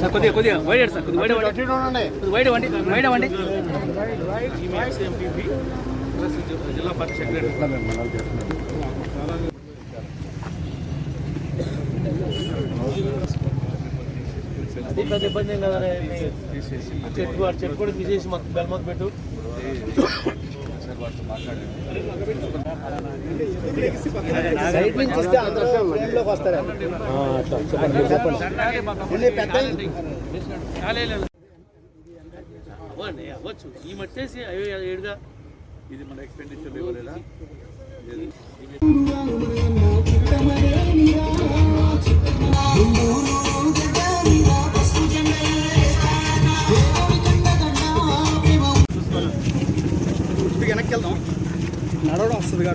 Sir కొద్దిగా కొద్దిగా wide sir కొద్దిగా వైడ్ వండి కొద్దిగా వైడ్ వండి వైడ్ వండి జిల్లా పార్టీ సెక్రటరీ అది పెద్ద ఇబ్బంది ఏం కదా చెట్టు కూడా తీసేసి మాకు బెల్మత్ పెట్టు. అవ్వండి అవ్వచ్చు ఈ మట్టేసి అయ్యో ఏడుగా ఇది మన ఎక్స్పెండిచర్ ఇవ్వలేదా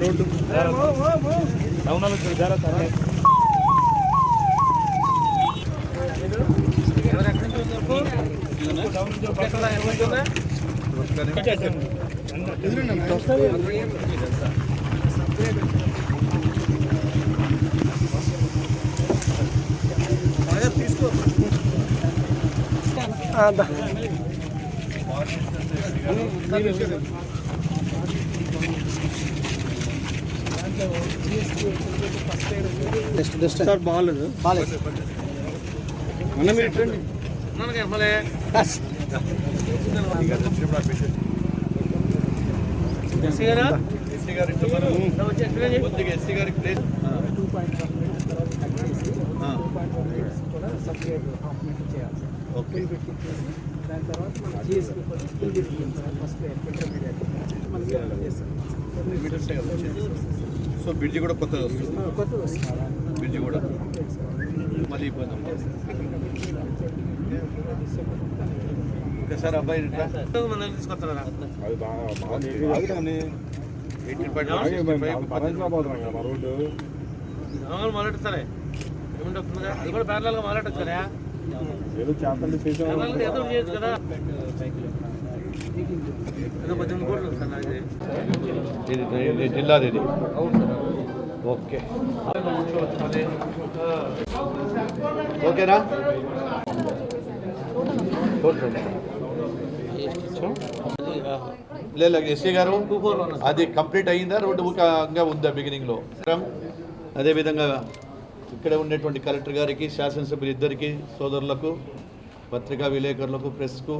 నడవడం వస్తుంది రోడ్డు జస్ట్ జస్ట్ సార్ బాగాలేదు బాగాలేదు మన మీరు ఇట్రండి మళ్ళీ ఎస్సీ గారా ఎస్సీ గారు. కొద్దిగా ఎస్సీ గారికి ప్లేస్ ఓకే మీటర్సే కదా వచ్చేది. సో బ్రిడ్జి కూడా కొత్తగా వస్తుంది బ్రిడ్జి కూడా మళ్ళీ ఇబ్బంది అవ్వదు. ఓకే సార్ అబ్బాయి ఇట్లా? మన ఎయిటీన్ పాయింట్ నవంగలు మొదలెడతారే ఏముంటే వస్తుందిగా అది కూడా ప్యారలల్గా మొదలెట్టచ్చు కదా ప్యారలల్గా ఏదో ఒకటి చేయొచ్చు కదా ఏదో పద్దెనిమిది కోట్లు సార్ నాకు ఇది. ఇది ఇది జిల్లాది ఇది. ఓకే. ఓకేనా? లేదు ఎస్సీ గారు అది కంప్లీట్ అయిందా? రోడ్డు ఇంకా ఉందా బిగినింగ్లో అదేవిధంగా ఇక్కడ ఉన్నటువంటి కలెక్టర్ గారికి శాసనసభ్యులు ఇద్దరికి సోదరులకు పత్రికా విలేకరులకు ప్రెస్కు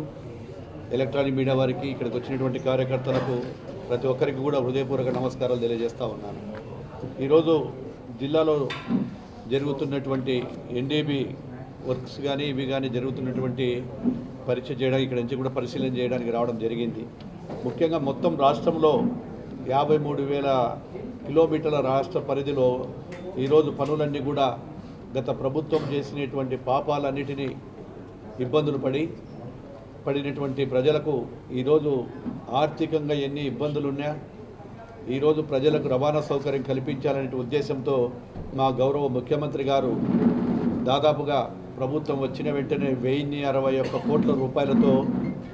ఎలక్ట్రానిక్ మీడియా వారికి ఇక్కడికి వచ్చినటువంటి కార్యకర్తలకు ప్రతి ఒక్కరికి కూడా హృదయపూర్వక నమస్కారాలు తెలియజేస్తూ ఉన్నాను. ఈరోజు జిల్లాలో జరుగుతున్నటువంటి ఎన్డీబీ వర్క్స్ కానీ ఇవి కానీ జరుగుతున్నటువంటి పరీక్ష చేయడానికి ఇక్కడ నుంచి కూడా పరిశీలన చేయడానికి రావడం జరిగింది. ముఖ్యంగా మొత్తం రాష్ట్రంలో యాభై మూడు వేల కిలోమీటర్ల రాష్ట్ర పరిధిలో ఈరోజు పనులన్నీ కూడా గత ప్రభుత్వం చేసినటువంటి పాపాలన్నిటినీ ఇబ్బందులు పడి పడినటువంటి ప్రజలకు ఈరోజు ఆర్థికంగా ఎన్ని ఇబ్బందులున్నా ఈరోజు ప్రజలకు రవాణా సౌకర్యం కల్పించాలనే ఉద్దేశంతో మా గౌరవ ముఖ్యమంత్రి గారు దాదాపుగా ప్రభుత్వం వచ్చిన వెంటనే వెయ్యి అరవై ఒక్క కోట్ల రూపాయలతో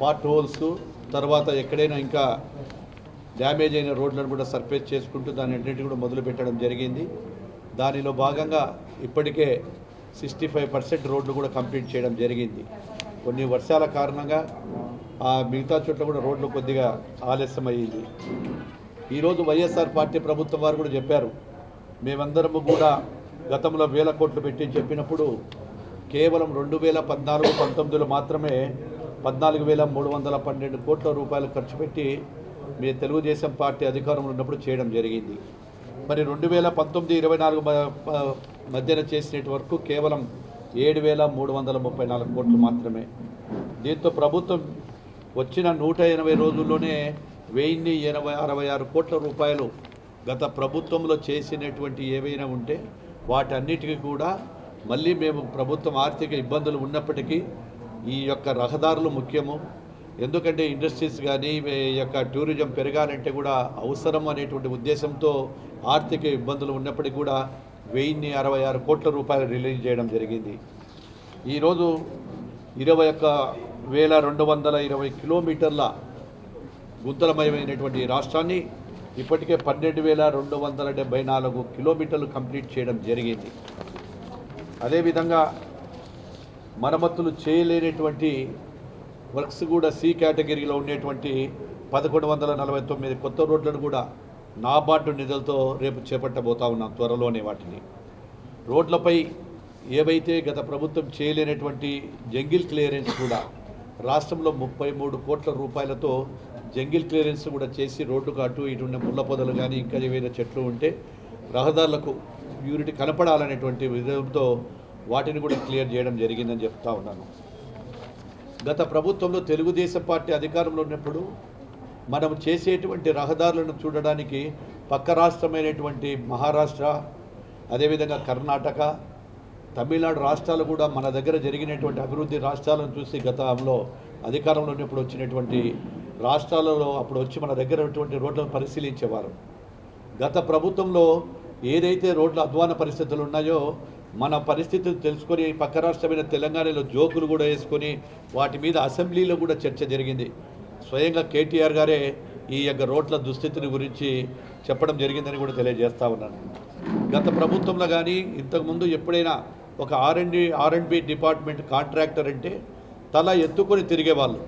పార్ట్ హోల్స్ తర్వాత ఎక్కడైనా ఇంకా డ్యామేజ్ అయిన రోడ్లను కూడా సర్ఫేస్ చేసుకుంటూ దాని అన్నింటినీ కూడా మొదలు పెట్టడం జరిగింది. దానిలో భాగంగా ఇప్పటికే సిక్స్టీ ఫైవ్ పర్సెంట్ రోడ్లు కూడా కంప్లీట్ చేయడం జరిగింది. కొన్ని వర్షాల కారణంగా ఆ మిగతా చోట్ల కూడా రోడ్లు కొద్దిగా ఆలస్యమయ్యింది. ఈరోజు వైఎస్ఆర్ పార్టీ ప్రభుత్వం వారు కూడా చెప్పారు మేమందరము కూడా గతంలో వేల కోట్లు పెట్టి చెప్పినప్పుడు కేవలం రెండు వేల పద్నాలుగు పంతొమ్మిదిలో మాత్రమే పద్నాలుగు వేల మూడు వందల పన్నెండు కోట్ల రూపాయలు ఖర్చు పెట్టి మీ తెలుగుదేశం పార్టీ అధికారంలో ఉన్నప్పుడు చేయడం జరిగింది. మరి రెండు వేల పంతొమ్మిది ఇరవై నాలుగు మ- మధ్యన చేసినటి వరకు కేవలం ఏడు వేల మూడు వందల ముప్పై నాలుగు కోట్లు మాత్రమే. దీంతో ప్రభుత్వం వచ్చిన నూట ఎనభై రోజుల్లోనే వెయ్యిన్ని ఎనభై అరవై ఆరు కోట్ల రూపాయలు గత ప్రభుత్వంలో చేసినటువంటి ఏవైనా ఉంటే వాటన్నిటికీ కూడా మళ్ళీ మేము ప్రభుత్వం ఆర్థిక ఇబ్బందులు ఉన్నప్పటికీ ఈ యొక్క రహదారులు ముఖ్యము. ఎందుకంటే ఇండస్ట్రీస్ కానీ ఈ యొక్క టూరిజం పెరగాలంటే కూడా అవసరం అనేటువంటి ఉద్దేశంతో ఆర్థిక ఇబ్బందులు ఉన్నప్పటికీ కూడా వెయ్యిన్ని అరవై ఆరు కోట్ల రూపాయలు రిలీజ్ చేయడం జరిగింది. ఈరోజు ఇరవై ఒక్క వేల రెండు వందల ఇరవై కిలోమీటర్ల గుంతలమయమైనటువంటి రాష్ట్రాన్ని ఇప్పటికే పన్నెండు వేల రెండు వందల డెబ్బై నాలుగు కిలోమీటర్లు కంప్లీట్ చేయడం జరిగింది. అదేవిధంగా మరమ్మతులు చేయలేనటువంటి వర్క్స్ కూడా సి కేటగిరీలో ఉండేటువంటి పదకొండు వందల నలభై తొమ్మిది కొత్త రోడ్లను కూడా నాబార్డు నిధులతో రేపు చేపట్టబోతా ఉన్నాం త్వరలోనే వాటిని. రోడ్లపై ఏవైతే గత ప్రభుత్వం చేయలేనటువంటి జంగిల్ క్లియరెన్స్ కూడా రాష్ట్రంలో ముప్పై మూడు కోట్ల రూపాయలతో జంగిల్ క్లియరెన్స్ కూడా చేసి రోడ్డుకు అటు ఇటు ఉన్న ముళ్ళ పొదలు కానీ ఇంకా ఏవైనా చెట్లు ఉంటే రహదారులకు యూనిట్ కనపడాలనేటువంటి విధంతో వాటిని కూడా క్లియర్ చేయడం జరిగిందని చెప్తా ఉన్నాను. గత ప్రభుత్వంలో తెలుగుదేశం పార్టీ అధికారంలో ఉన్నప్పుడు మనం చేసేటువంటి రహదారులను చూడడానికి పక్క రాష్ట్రమైనటువంటి మహారాష్ట్ర అదేవిధంగా కర్ణాటక తమిళనాడు రాష్ట్రాలు కూడా మన దగ్గర జరిగినటువంటి అభివృద్ధి రాష్ట్రాలను చూసి గతంలో అధికారంలో ఉన్నప్పుడు వచ్చినటువంటి రాష్ట్రాలలో అప్పుడు వచ్చి మన దగ్గర ఉన్నటువంటి రోడ్లను పరిశీలించేవారు. గత ప్రభుత్వంలో ఏదైతే రోడ్ల అధ్వాన పరిస్థితులు ఉన్నాయో మన పరిస్థితిని తెలుసుకొని పక్క రాష్ట్రమైన తెలంగాణలో జోకులు కూడా వేసుకొని వాటి మీద అసెంబ్లీలో కూడా చర్చ జరిగింది. స్వయంగా కేటీఆర్ గారే ఈ యొక్క రోడ్ల దుస్థితిని గురించి చెప్పడం జరిగిందని కూడా తెలియజేస్తా ఉన్నాను. గత ప్రభుత్వంలో కానీ ఇంతకుముందు ఎప్పుడైనా ఒక R and R and B department contractor అంటే తల ఎత్తుకొని తిరిగేవాళ్ళు.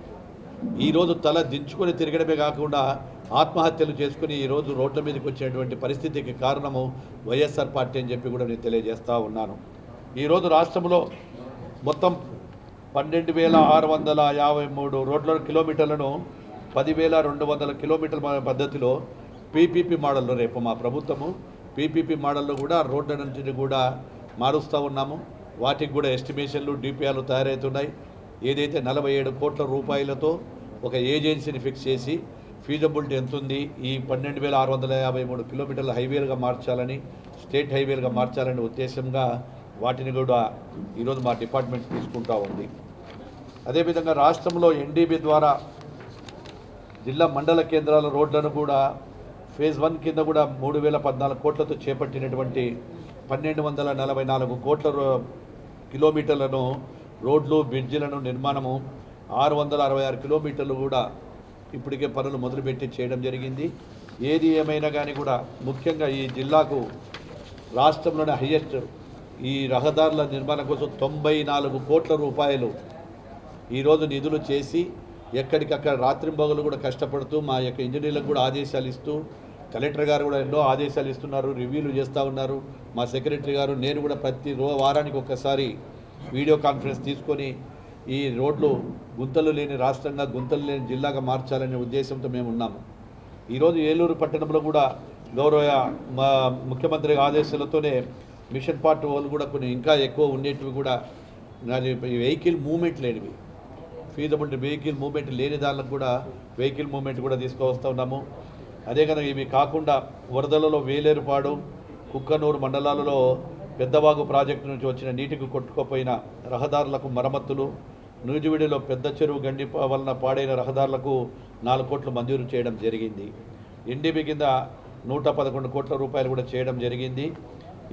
ఈరోజు తల దించుకొని తిరగడమే కాకుండా ఆత్మహత్యలు చేసుకుని ఈరోజు రోడ్ల మీదకి వచ్చేటువంటి పరిస్థితికి కారణము వైఎస్ఆర్ పార్టీ అని చెప్పి కూడా నేను తెలియజేస్తూ ఉన్నాను. ఈరోజు రాష్ట్రంలో మొత్తం పన్నెండు వేల ఆరు వందల యాభై మూడు రోడ్ల కిలోమీటర్లను పదివేల రెండు వందల కిలోమీటర్ల పద్ధతిలో పీపీపీ మోడల్లో రేపు మా ప్రభుత్వము. పీపీపీ మోడల్లో కూడా రోడ్లన్నింటిని కూడా మారుస్తూ ఉన్నాము. వాటికి కూడా ఎస్టిమేషన్లు డిపిఆర్లు తయారవుతున్నాయి ఏదైతే నలభై ఏడు కోట్ల రూపాయలతో ఒక ఏజెన్సీని ఫిక్స్ చేసి ఫీజబిలిటీ ఎంత ఉంది ఈ పన్నెండు వేల ఆరు వందల యాభై మూడు కిలోమీటర్ల హైవేలుగా మార్చాలని స్టేట్ హైవేలుగా మార్చాలనే ఉద్దేశంగా వాటిని కూడా ఈరోజు మా డిపార్ట్మెంట్ తీసుకుంటా ఉంది. అదేవిధంగా రాష్ట్రంలో ఎన్డీబీ ద్వారా జిల్లా మండల కేంద్రాల రోడ్లను కూడా ఫేజ్ వన్ కింద కూడా మూడు వేల పద్నాలుగు కోట్లతో చేపట్టినటువంటి పన్నెండు వందల నలభై నాలుగు కోట్ల రో- కిలోమీటర్లను రోడ్లు బ్రిడ్జిలను నిర్మాణము ఆరు వందల అరవై ఆరు కిలోమీటర్లు కూడా ఇప్పటికే పనులు మొదలుపెట్టి చేయడం జరిగింది. ఏది ఏమైనా కానీ కూడా ముఖ్యంగా ఈ జిల్లాకు రాష్ట్రంలోనే హయ్యెస్ట్ ఈ రహదారుల నిర్మాణం కోసం తొంభై నాలుగు కోట్ల రూపాయలు ఈరోజు నిధులు చేసి ఎక్కడికక్కడ రాత్రింబగలు కూడా కష్టపడుతూ మా యొక్క ఇంజనీర్లకు కూడా ఆదేశాలు ఇస్తూ కలెక్టర్ గారు కూడా ఎన్నో ఆదేశాలు ఇస్తున్నారు రివ్యూలు చేస్తూ ఉన్నారు. మా సెక్రటరీ గారు నేను కూడా ప్రతి రో వారానికి ఒక్కసారి వీడియో కాన్ఫరెన్స్ తీసుకొని ఈ రోడ్లు గుంతలు లేని రాష్ట్రంగా గుంతలు లేని జిల్లాగా మార్చాలనే ఉద్దేశంతో మేము ఉన్నాము. ఈరోజు ఏలూరు పట్టణంలో కూడా గౌరవ మా ముఖ్యమంత్రి ఆదేశాలతోనే మిషన్ పార్ట్ వాళ్ళు కూడా కొన్ని ఇంకా ఎక్కువ ఉండేటివి కూడా నాది వెహికల్ మూమెంట్ లేనివి. ఫీజబిలిటీ వెహికల్ మూమెంట్ లేని దానికి కూడా వెహికల్ మూమెంట్ కూడా తీసుకువస్తూ ఉన్నాము. అదే కనుక ఇవి కాకుండా వరదలలో వేలేరుపాడు కుక్కనూరు మండలాలలో పెద్దవాగు ప్రాజెక్టు నుంచి వచ్చిన నీటికి కొట్టుకుపోయిన రహదారులకు మరమ్మతులు నూజివీడిలో పెద్ద చెరువు గండి వలన పాడైన రహదారులకు నాలుగు కోట్లు మంజూరు చేయడం జరిగింది. ఎన్డీబీ కింద నూట పదకొండు కోట్ల రూపాయలు కూడా చేయడం జరిగింది.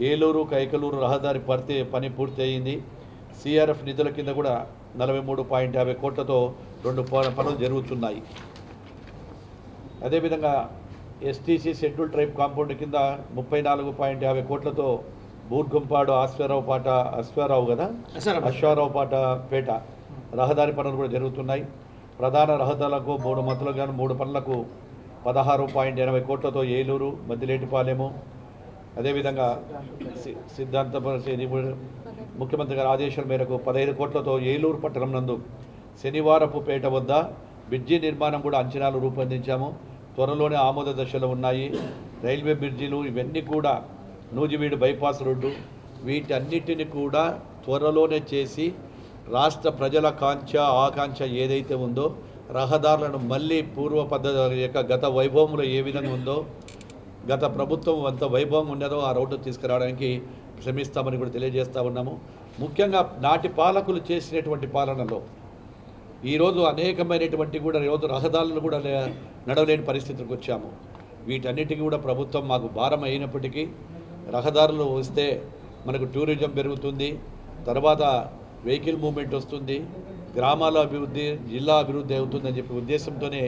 ఏలూరు కైకలూరు రహదారి పర్తి పని పూర్తి అయింది సిఆర్ఎఫ్ నిధుల కింద కూడా నలభై మూడు పాయింట్ యాభై కోట్లతో రెండు పనులు జరుగుతున్నాయి. అదేవిధంగా ఎస్టీసీ షెడ్యూల్ ట్రైబ్ కాంపౌండ్ కింద ముప్పై నాలుగు పాయింట్ యాభై కోట్లతో బూర్గంపాడు అశ్వారావు పాట అశ్వారావు కదా? అశ్వారావు పాట పేట. రహదారి పనులు కూడా జరుగుతున్నాయి. ప్రధాన రహదారులకు మూడు మతులకు గాను మూడు పనులకు పదహారు పాయింట్ ఎనభై కోట్లతో ఏలూరు మద్దిలేటిపాలెము అదేవిధంగా సి- సిద్ధాంతపురం శ్రీ ముఖ్యమంత్రి గారి ఆదేశాల మేరకు పదహైదు కోట్లతో ఏలూరు పట్టణం నందు శనివారపు పేట వద్ద బ్రిడ్జి నిర్మాణం కూడా అంచనాలు రూపొందించాము. త్వరలోనే ఆమోద దశలో ఉన్నాయి. రైల్వే బ్రిడ్జిలు ఇవన్నీ కూడా నూజివీడు బైపాస్ రోడ్డు. వీటన్నిటిని కూడా త్వరలోనే చేసి రాష్ట్ర ప్రజల కాంక్ష ఆకాంక్ష ఏదైతే ఉందో రహదారులను మళ్ళీ పూర్వ పద్ధతి యొక్క గత వైభవంలో ఏ విధంగా ఉందో గత ప్రభుత్వం అంత వైభవం ఉన్నదో ఆ రోడ్డు తీసుకురావడానికి శ్రమిస్తామని కూడా తెలియజేస్తా ఉన్నాము. ముఖ్యంగా నాటి పాలకులు చేసినటువంటి పాలనలో ఈరోజు అనేకమైనటువంటి కూడా ఈరోజు రహదారులు కూడా నడవలేని పరిస్థితికి వచ్చాము. వీటన్నిటికీ కూడా ప్రభుత్వం మాకు భారం అయినప్పటికీ రహదారులు వస్తే మనకు టూరిజం పెరుగుతుంది. తర్వాత వెహికల్ మూవ్మెంట్ వస్తుంది గ్రామాల అభివృద్ధి జిల్లా అభివృద్ధి అవుతుందని చెప్పి ఉద్దేశంతోనే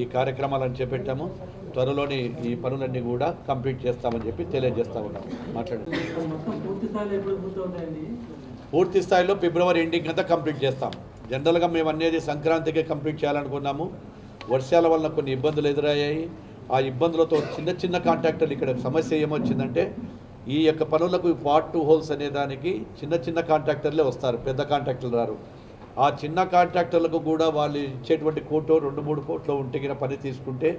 ఈ కార్యక్రమాలను చేపట్టాము. త్వరలోని ఈ పనులన్నీ కూడా కంప్లీట్ చేస్తామని చెప్పి తెలియజేస్తా ఉన్నాం. మాట్లాడండి. పూర్తి స్థాయిలో ఫిబ్రవరి ఎండింగ్ అంతా కంప్లీట్ చేస్తాం. జనరల్గా మేము అనేది సంక్రాంతికి కంప్లీట్ చేయాలనుకున్నాము. వర్షాల వలన కొన్ని ఇబ్బందులు ఎదురయ్యాయి. ఆ ఇబ్బందులతో చిన్న చిన్న కాంట్రాక్టర్లు ఇక్కడ సమస్య ఏమొచ్చిందంటే ఈ యొక్క పనులకు పార్ట్ టూ హోల్స్ అనే దానికి చిన్న చిన్న కాంట్రాక్టర్లే వస్తారు పెద్ద కాంట్రాక్టర్లు రారు. ఆ చిన్న కాంట్రాక్టర్లకు కూడా వాళ్ళు ఇచ్చేటువంటి కోటో రెండు మూడు కోట్లు ఉంటగిన పని తీసుకుంటే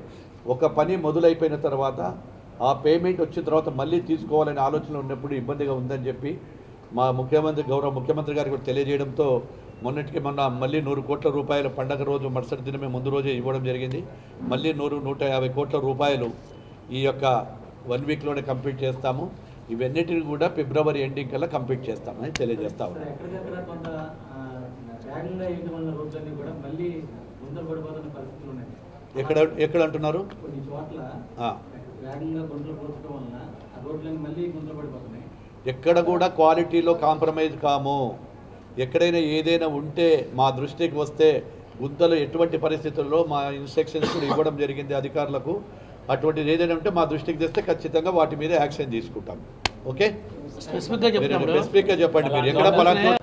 ఒక పని మొదలైపోయిన తర్వాత ఆ పేమెంట్ వచ్చిన తర్వాత మళ్ళీ తీసుకోవాలనే ఆలోచన ఉన్నప్పుడు ఇబ్బందిగా ఉందని చెప్పి మా ముఖ్యమంత్రి గౌరవ ముఖ్యమంత్రి గారికి కూడా తెలియజేయడంతో మొన్నటికి మొన్న మళ్ళీ నూరు కోట్ల రూపాయలు పండగ రోజు మరుసటి దినమే ముందు రోజే ఇవ్వడం జరిగింది. మళ్ళీ నూరు నూట యాభై కోట్ల రూపాయలు ఈ యొక్క వన్ వీక్లోనే కంప్లీట్ చేస్తాము. ఇవన్నిటిని కూడా ఫిబ్రవరి ఎండింగ్ కల్లా కంప్లీట్ చేస్తామని ఉన్నాయి. ఎక్కడ ఎక్కడ అంటున్నారు? ఎక్కడ కూడా క్వాలిటీలో కాంప్రమైజ్ కాము. ఎక్కడైనా ఏదైనా ఉంటే మా దృష్టికి వస్తే గుంతలు ఎటువంటి పరిస్థితుల్లో మా ఇన్స్ట్రక్షన్స్ కూడా ఇవ్వడం జరిగింది అధికారులకు. అటువంటిది ఏదైనా ఉంటే మా దృష్టికి తెస్తే ఖచ్చితంగా వాటి మీద యాక్షన్ తీసుకుంటాం. ఓకే? స్పెసిఫిక్గా స్పెసిఫిక్గా చెప్పండి మీరు. ఎక్కడ పలానా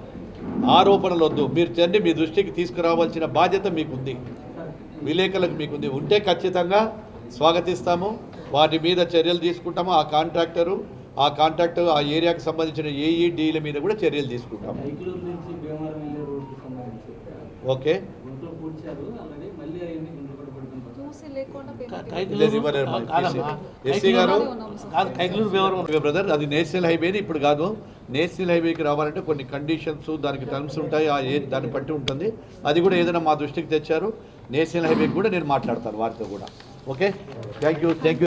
ఆరోపణలు వద్దు మీరు చెంది మీ దృష్టికి తీసుకురావాల్సిన బాధ్యత మీకుంది. విలేకరులకు మీకుంది. ఉంటే ఖచ్చితంగా స్వాగతిస్తాము. వాటి మీద చర్యలు తీసుకుంటాము. ఆ కాంట్రాక్టరు ఆ కాంట్రాక్టర్ ఆ ఏరియాకి సంబంధించిన ఏఈ డీల మీద కూడా చర్యలు తీసుకుంటాము. ఓకే? బ్రదర్ అది నేషనల్ హైవేని ఇప్పుడు కాదు. నేషనల్ హైవేకి రావాలంటే కొన్ని కండిషన్స్ దానికి టర్మ్స్ ఉంటాయి ఆ ఏ దాన్ని బట్టి ఉంటుంది. అది కూడా ఏదైనా మా దృష్టికి తెచ్చారు. నేషనల్ హైవేకి కూడా నేను మాట్లాడతాను వారితో కూడా. Okay? Thank you thank you.